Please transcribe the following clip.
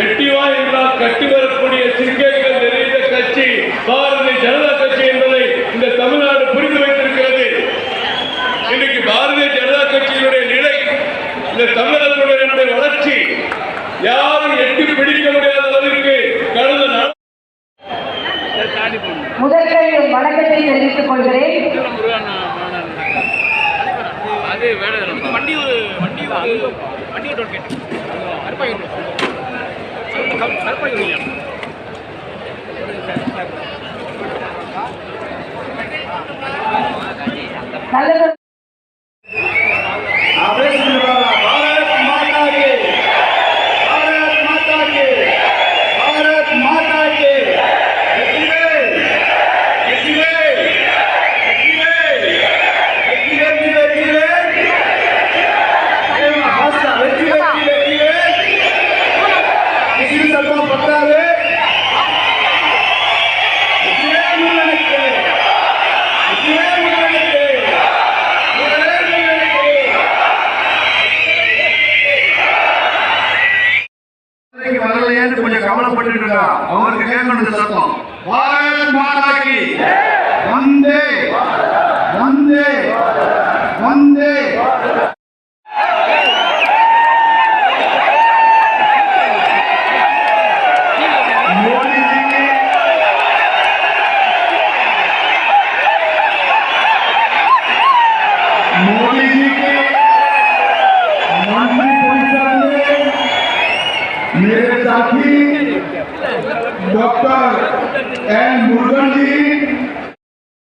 வெட்டிவா என்றால் கட்டி வரக்கூடிய சிங்கங்கள் நிறைந்த கட்சி பாரதிய ஜனதா கட்சி என்பதை இந்த தமிழ்நாடு புரிந்து வைத்திருக்கிறது. இன்னைக்கு பாரதிய ஜனதா கட்சியினுடைய நிலை இந்த தமிழர்களுடைய வளர்ச்சி யாரும் எட்டி பிடிக்க முடியாத அளவிற்கு கடந்த நாள் முதற்கண் வணக்கத்தை தெரிவித்துக் கொள்கிறேன். வண்டி ஒரு வண்டி வண்டி டோல் கேட்டு. கருப்பாய் இன்னைக்கு கொஞ்சம் கவலைப்பட்டு இருக்கா? அவருக்கு கேட்கணும் சத்தம். பாரத் மாதா வந்தே. வந்தே. मेरे साथी डॉक्टर एन मुरुगन जी